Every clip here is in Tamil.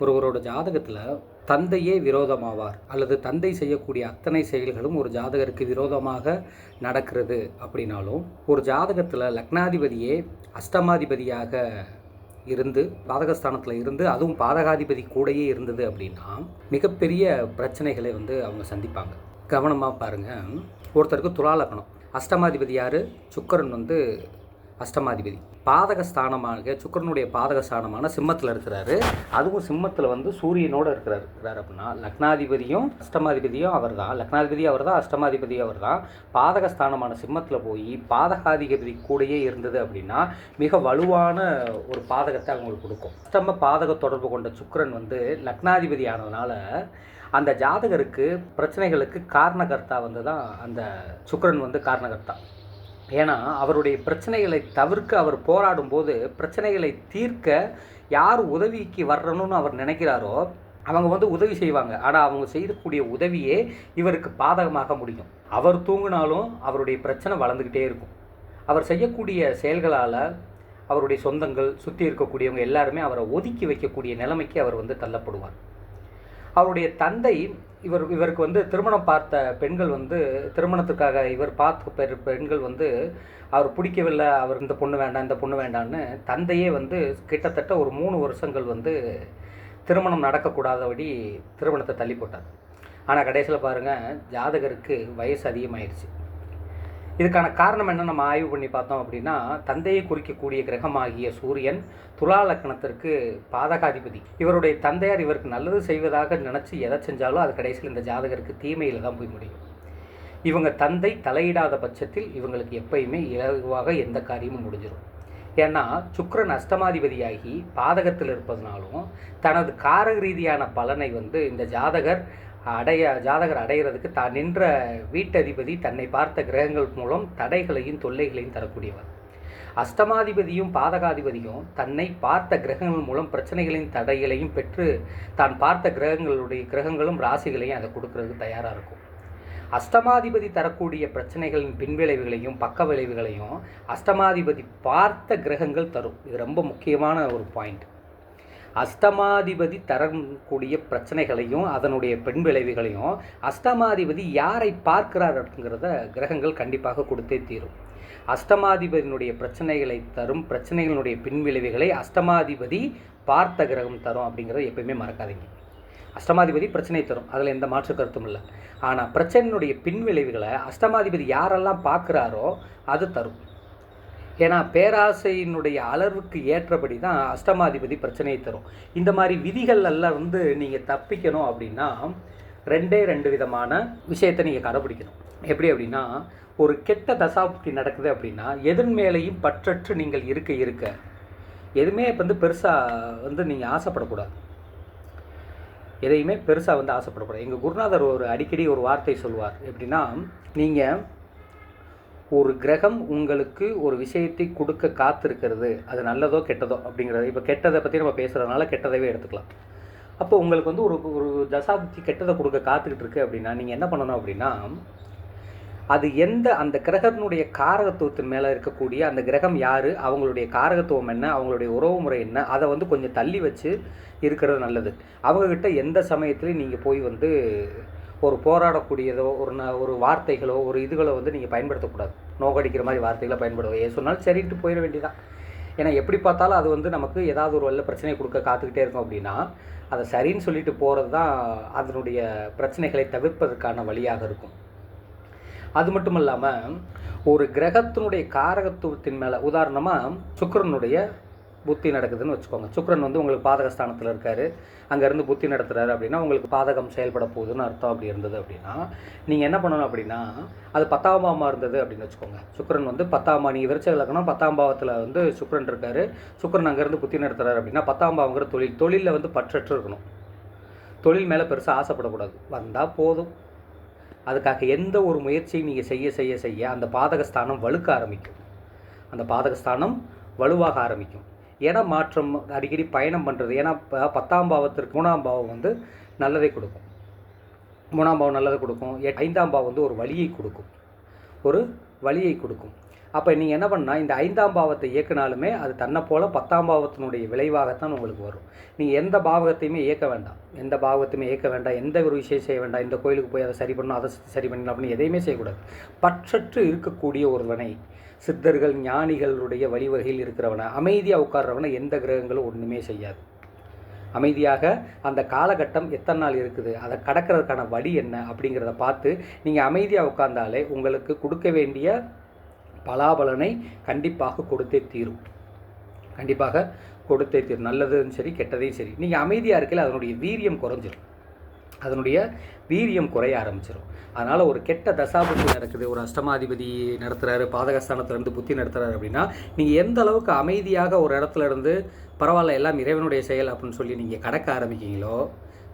ஒருவரோட ஜாதகத்தில் தந்தையே விரோதமாவார் அல்லது தந்தை செய்யக்கூடிய அத்தனை செயல்களும் ஒரு ஜாதகருக்கு விரோதமாக நடக்கிறது அப்படின்னாலும் ஒரு ஜாதகத்தில் லக்னாதிபதியே அஷ்டமாதிபதியாக இருந்து பாதகஸ்தானத்தில் இருந்து அதுவும் பாதகாதிபதி கூடயே இருந்தது அப்படின்னா மிகப்பெரிய பிரச்சனைகளை வந்து அவங்க சந்திப்பாங்க. கவனமாக பாருங்கள் ஒருத்தருக்கு துலா லக்னம். அஷ்டமாதிபதி யார்? சுக்கரன் வந்து அஷ்டமாதிபதி. பாதகஸ்தானமாக சுக்கரனுடைய பாதக ஸ்தானமான சிம்மத்தில் இருக்கிறாரு. அதுவும் சிம்மத்தில் வந்து சூரியனோடு இருக்கிறார். இருக்கிறார் அப்படின்னா லக்னாதிபதியும் அஷ்டமாதிபதியும் அவர் தான் லக்னாதிபதி அவர் தான் அஷ்டமாதிபதி அவர் தான் பாதக ஸ்தானமான சிம்மத்தில் போய் பாதகாதிபதி கூடயே இருந்தது அப்படின்னா மிக வலுவான ஒரு பாதகத்தை அவங்களுக்கு கொடுக்கும். அஷ்டம பாதக தொடர்பு கொண்ட சுக்கரன் வந்து லக்னாதிபதி ஆனதுனால அந்த ஜாதகருக்கு பிரச்சனைகளுக்கு காரணகர்த்தா வந்து தான் அந்த சுக்கரன் வந்து காரணகர்த்தா. ஏன்னா அவருடைய பிரச்சனைகளை தவிர்க்க அவர் போராடும் போது பிரச்சனைகளை தீர்க்க யார் உதவிக்கு வரணும்னு அவர் நினைக்கிறாரோ அவங்க வந்து உதவி செய்வாங்க. ஆனால் அவங்க செய்யக்கூடிய உதவியே இவருக்கு பாதகமாக முடியும். அவர் தூங்கினாலும் அவருடைய பிரச்சனை வளர்ந்துக்கிட்டே இருக்கும். அவர் செய்யக்கூடிய செயல்களால் அவருடைய சொந்தங்கள் சுற்றி இருக்கக்கூடியவங்க எல்லாருமே அவரை ஒதுக்கி வைக்கக்கூடிய நிலைமைக்கு அவர் வந்து தள்ளப்படுவார். அவருடைய தந்தை இவர் இவருக்கு வந்து திருமணம் பார்த்த பெண்கள் வந்து திருமணத்துக்காக இவர் பார்த்த பெ பெண்கள் வந்து அவர் பிடிக்கவில்லை அவர் இந்த பொண்ணு வேண்டாம் இந்த பொண்ணு வேண்டான்னு தந்தையே வந்து கிட்டத்தட்ட ஒரு மூணு வருஷங்கள் வந்து திருமணம் நடக்கக்கூடாதபடி திருமணத்தை தள்ளி போட்டார். ஆனால் கடைசியில் பாருங்கள் ஜாதகருக்கு வயசு அதிகமாயிடுச்சு இதுக்கான காரணம் என்ன நம்ம ஆய்வு பண்ணி பார்த்தோம் அப்படின்னா தந்தையை குறிக்கக்கூடிய கிரகமாகிய சூரியன் துலா லக்னத்திற்கு பாதகாதிபதி. இவருடைய தந்தையார் இவருக்கு நல்லது செய்வதாக நினச்சி எதை செஞ்சாலும் அது கடைசியில் இந்த ஜாதகருக்கு தீமையில் தான் போய் முடியும். இவங்க தந்தை தலையிடாத பட்சத்தில் இவங்களுக்கு எப்பயுமே இலகுவாக எந்த காரியமும் முடிஞ்சிடும் ஏன்னா சுக்கரன் அஷ்டமாதிபதியாகி பாதகத்தில் இருப்பதனாலும் தனது காரக ரீதியான பலனை வந்து இந்த ஜாதகர் அடைய ஜாதகர் அடைகிறதுக்கு தான் நின்ற வீட்டதிபதி தன்னை பார்த்த கிரகங்கள் மூலம் தடைகளையும் தொல்லைகளையும் தரக்கூடியவர். அஷ்டமாதிபதியும் பாதகாதிபதியும் தன்னை பார்த்த கிரகங்கள் மூலம் பிரச்சனைகளின் தடைகளையும் பெற்று தான் பார்த்த கிரகங்களுடைய கிரகங்களும் ராசிகளையும் அதை கொடுக்கறதுக்கு தயாராக இருக்கும். அஷ்டமாதிபதி தரக்கூடிய பிரச்சனைகளின் பின்விளைவுகளையும் பக்க விளைவுகளையும் அஷ்டமாதிபதி பார்த்த கிரகங்கள் தரும். இது ரொம்ப முக்கியமான ஒரு பாயிண்ட். அஷ்டமாதிபதி தரக்கூடிய பிரச்சனைகளையும் அதனுடைய பெண் விளைவுகளையும் அஷ்டமாதிபதி யாரை பார்க்கிறார் அப்படிங்கிறத கிரகங்கள் கண்டிப்பாக கொடுத்தே தீரும். அஸ்தமாதிபதியினுடைய பிரச்சனைகளை தரும் பிரச்சனைகளுடைய பின்விளைவுகளை அஷ்டமாதிபதி பார்த்த கிரகம் தரும் அப்படிங்கிறத எப்பயுமே மறக்காதீங்க. அஷ்டமாதிபதி பிரச்சனை தரும். அதில் எந்த மாற்று கருத்தும் இல்லை. ஆனால் பிரச்சனையினுடைய பின்விளைவுகளை அஷ்டமாதிபதி யாரெல்லாம் பார்க்குறாரோ அது தரும். ஏன்னா பேராசையினுடைய அளவுக்கு ஏற்றபடி தான் அஷ்டமாதிபதி பிரச்சனையை தரும். இந்த மாதிரி விதிகள் எல்லாம் வந்து நீங்கள் தப்பிக்கணும் அப்படின்னா ரெண்டே ரெண்டு விதமான விஷயத்தை நீங்கள் கடைபிடிக்கணும். எப்படி அப்படின்னா ஒரு கெட்ட தசாப்தி நடக்குது அப்படின்னா எதன் மேலேயும் பற்றற்று நீங்கள் இருக்க இருக்க எதுவுமே இப்போ வந்து பெருசாக வந்து நீங்கள் ஆசைப்படக்கூடாது. எதையுமே பெருசாக வந்து ஆசைப்படக்கூடாது. எங்கள் குருநாதர் ஒரு அடிக்கடி ஒரு வார்த்தை சொல்லுவார். எப்படின்னா நீங்கள் ஒரு கிரகம் உங்களுக்கு ஒரு விஷயத்தை கொடுக்க காத்திருக்கிறது. அது நல்லதோ கெட்டதோ அப்படிங்கிறது இப்போ கெட்டதை பற்றி நம்ம பேசுகிறதுனால கெட்டதவே எடுத்துக்கலாம். அப்போ உங்களுக்கு வந்து ஒரு ஒரு தசாப்தி கெட்டதை கொடுக்க காத்துக்கிட்டு இருக்கு அப்படின்னா நீங்கள் என்ன பண்ணணும் அப்படின்னா அது எந்த அந்த கிரகத்தினுடைய காரகத்துவத்தின் மேலே இருக்கக்கூடிய அந்த கிரகம் யார் அவங்களுடைய காரகத்துவம் என்ன அவங்களுடைய உறவு முறை என்ன அதை வந்து கொஞ்சம் தள்ளி வச்சு இருக்கிறது நல்லது. அவங்கக்கிட்ட எந்த சமயத்துலையும் நீங்கள் போய் வந்து ஒரு போராடக்கூடியதோ ஒரு ந ஒரு வார்த்தைகளோ ஒரு இதுகளோ வந்து நீங்கள் பயன்படுத்தக்கூடாது. நோக்கடிக்கிற மாதிரி வார்த்தைகளை பயன்படுவோம் ஏ சொன்னாலும் சரின்ட்டு போயிட வேண்டியதான் ஏன்னா எப்படி பார்த்தாலும் அது வந்து நமக்கு ஏதாவது ஒரு வல்ல பிரச்சனை கொடுக்க காத்துக்கிட்டே இருக்கும் அப்படின்னா அதை சரின்னு சொல்லிட்டு போகிறது தான் அதனுடைய பிரச்சனைகளை தவிர்ப்பதற்கான வழியாக இருக்கும். அது மட்டும் இல்லாமல் ஒரு கிரகத்தினுடைய காரகத்துவத்தின் மேலே உதாரணமாக சுக்கரனுடைய புத்தி நடக்குதுன்னு வச்சுக்கோங்க. சுக்கரன் வந்து உங்களுக்கு பாதகஸ்தானத்தில் இருக்கார். அங்கேருந்து புத்தி நடத்துகிறாரு அப்படின்னா உங்களுக்கு பாதகம் செயல்பட போகுதுன்னு அர்த்தம் அப்படி இருந்தது அப்படின்னா நீங்கள் என்ன பண்ணணும் அப்படின்னா அது பத்தாம் பாவமாக இருந்தது அப்படின்னு வச்சுக்கோங்க. சுக்கரன் வந்து பத்தாம் பாவம் நீங்கள் விருச்ச இலக்கணம் பத்தாம் பாவத்தில் வந்து சுக்கரன் இருக்கார். சுக்கரன் அங்கேருந்து புத்தி நடத்துகிறாரு அப்படின்னா பத்தாம் பாவங்கிற தொழில் தொழிலில் வந்து பற்றற்று இருக்கணும். தொழில் மேலே பெருசாக ஆசைப்படக்கூடாது. வந்தால் போதும். அதுக்காக எந்த ஒரு முயற்சியும் நீங்கள் செய்ய செய்ய செய்ய அந்த பாதகஸ்தானம் வலுக்க ஆரம்பிக்கும். அந்த பாதகஸ்தானம் வலுவாக ஆரம்பிக்கும். இட மாற்றம் அடிக்கடி பயணம் பண்ணுறது ஏன்னா பத்தாம் பாவத்திற்கு மூணாம் பாவம் வந்து நல்லதை கொடுக்கும். மூணாம் பாவம் நல்லதை கொடுக்கும். ஐந்தாம் பாவம் வந்து ஒரு வழியை கொடுக்கும். ஒரு வழியை கொடுக்கும். அப்போ நீங்கள் என்ன பண்ணால் இந்த ஐந்தாம் பாவத்தை இயக்குனாலுமே அது தன்னை போல் பத்தாம் பாவத்தினுடைய விளைவாகத்தான் உங்களுக்கு வரும். நீங்கள் எந்த பாவகத்தையுமே இயக்க வேண்டாம். எந்த பாவத்தையுமே இயக்க வேண்டாம். எந்த ஒரு விஷயம் செய்ய வேண்டாம். இந்த கோயிலுக்கு போய் அதை சரி பண்ணணும் அதை சரி பண்ணணும் அப்படின்னு எதையுமே செய்யக்கூடாது. பற்றற்று இருக்கக்கூடிய ஒருவனை சித்தர்கள் ஞானிகளுடைய வழிவகையில் இருக்கிறவனை அமைதியாக உட்கார்றவனை எந்த கிரகங்களும் ஒன்றுமே செய்யாது. அமைதியாக அந்த காலகட்டம் எத்தனை நாள் இருக்குது அதை கடக்கிறதுக்கான வழி என்ன அப்படிங்கிறத பார்த்து நீங்கள் அமைதியாக உட்கார்ந்தாலே உங்களுக்கு கொடுக்க வேண்டிய பலாபலனை கண்டிப்பாக கொடுத்தே தீரும். கண்டிப்பாக கொடுத்தே தீரும். நல்லதும் சரி கெட்டதையும் சரி. நீங்கள் அமைதியாக இருக்கல அதனுடைய வீரியம் குறைஞ்சிரும். அதனுடைய வீரியம் குறைய ஆரம்பிச்சிடும் அதனால் ஒரு கெட்ட தசாபுத்தி நடக்குது. ஒரு அஷ்டமாதிபதி நடத்துகிறாரு பாதகஸ்தானத்துலேருந்து புத்தி நடத்துகிறாரு அப்படின்னா நீங்கள் எந்த அளவுக்கு அமைதியாக ஒரு இடத்துல இருந்து பரவாயில்ல எல்லாம் இறைவனுடைய செயல் அப்படின்னு சொல்லி நீங்கள் கடக்க ஆரம்பிக்கீங்களோ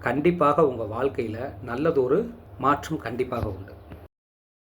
கண்டிப்பாக உங்கள் வாழ்க்கையில் நல்லதொரு மாற்றம் கண்டிப்பாக உண்டு.